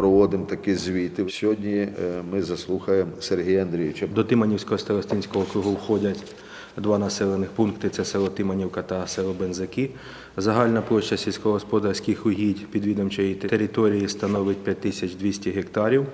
проводимо такі звіти. Сьогодні е, ми заслухаємо Сергія Андрійовича. До Тиманівського старостинського округу входять два населених пункти це село Тиманівка та село Бензаки. Загальна площа сільськогосподарських угідь підвідомчої території становить 5200 гектарів.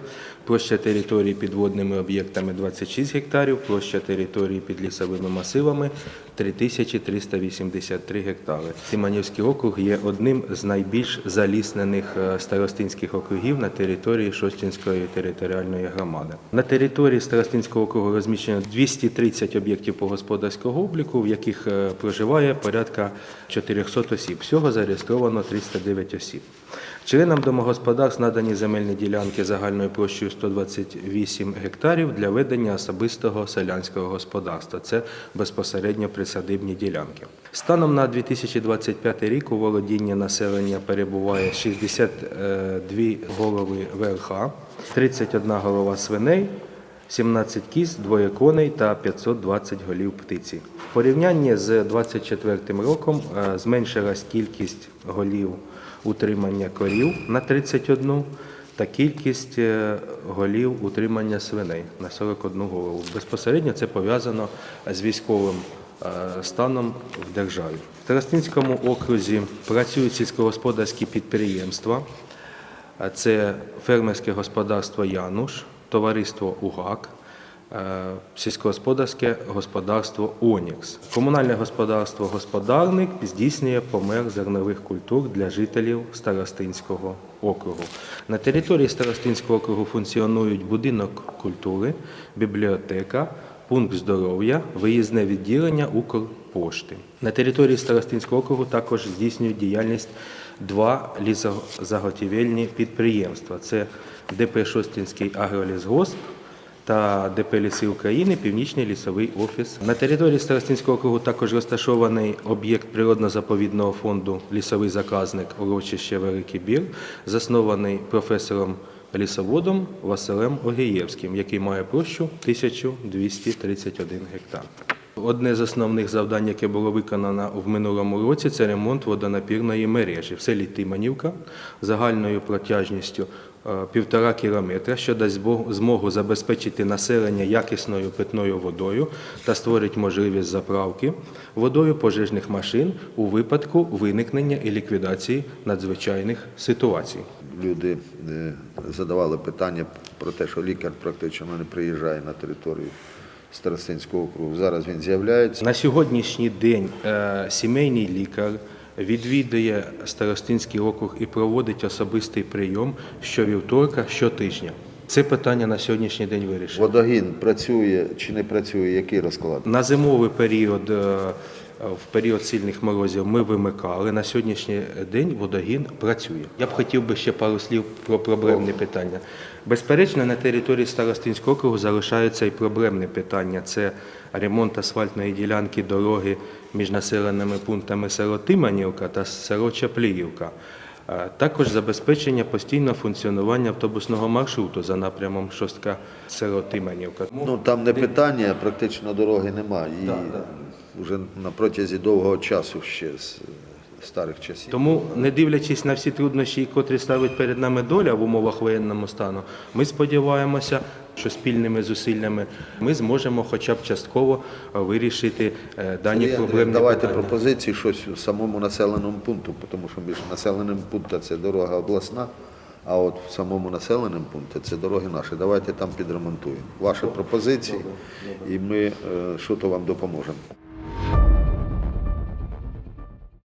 Площа території під водними об'єктами 26 гектарів, площа території під лісовими масивами 3383 гектари. Тиманівський округ є одним з найбільш заліснених е, старостинських округів на території Шостінської територіальної громади. На території Старостинського округу розміщено 230 об'єктів по господарського обліку, в яких е, проживає порядка 400 осіб. Всього зареєстровано 309 осіб. Членам домогосподарств надані земельні ділянки загальною площею 128 гектарів для ведення особистого селянського господарства. Це безпосередньо присадибні ділянки. Станом на 2025 рік у володінні населення перебуває 62 голови ВРХ, 31 голова свиней, 17 кіз, двоє коней та 520 голів птиці. В порівнянні з 24 роком е, зменшилась кількість голів утримання корів на 31 та кількість е, голів утримання свиней на 41 голову. Безпосередньо це пов'язано з військовим е, станом в державі. В Тарастинському окрузі працюють сільськогосподарські підприємства. Це фермерське господарство Януш, товариство УГАК, е, сільськогосподарське господарство Онікс. Комунальне господарство Господарник здійснює помер зернових культур для жителів Старостинського округу. На території Старостинського округу функціонують будинок культури, бібліотека, пункт здоров'я, виїзне відділення Укрпошти. На території Старостинського округу також здійснюють діяльність два лісозаготівельні підприємства. Це ДП Шостинський агролісгосп та ДП Ліси України Північний лісовий офіс. На території Старостинського округу також розташований об'єкт природно-заповідного фонду Лісовий заказник урочище Великий Бір, заснований професором лісоводом Василем Огієвським, який має площу 1231 гектар. Одне з основних завдань, яке було виконано в минулому році, це ремонт водонапірної мережі в селі Тиманівка загальною протяжністю е, півтора кілометра, що дасть змогу забезпечити населення якісною питною водою та створить можливість заправки водою пожежних машин у випадку виникнення і ліквідації надзвичайних ситуацій. Люди е, задавали питання про те, що лікар практично не приїжджає на територію Старостинського округу. Зараз він з'являється. На сьогоднішній день е, сімейний лікар відвідує Старостинський округ і проводить особистий прийом щовівторка, щотижня. Це питання на сьогоднішній день вирішено. Водогін працює чи не працює, який розклад? На зимовий період, е, в період сильних морозів, ми вимикали. На сьогоднішній день водогін працює. Я б хотів би ще пару слів про проблемні питання. Безперечно, на території Старостинського округу залишаються і проблемні питання. Це ремонт асфальтної ділянки дороги між населеними пунктами село Тиманівка та село Чапліївка. Е, Також забезпечення постійного функціонування автобусного маршруту за напрямом Шостка село Тиманівка. Ну там не питання, практично дороги немає. Вже на протязі довгого часу ще з старих часів. Тому, не дивлячись на всі труднощі, котрі ставить перед нами доля в умовах воєнного стану, ми сподіваємося, що спільними зусиллями ми зможемо хоча б частково е, вирішити е, дані Андрій, проблемні Давайте питання. пропозиції щось у самому населеному пункту, тому що між населеним пунктом це дорога обласна, а от в самому населеному пункті це дороги наші. Давайте там підремонтуємо. Ваші пропозиції, і ми е, що то вам допоможемо.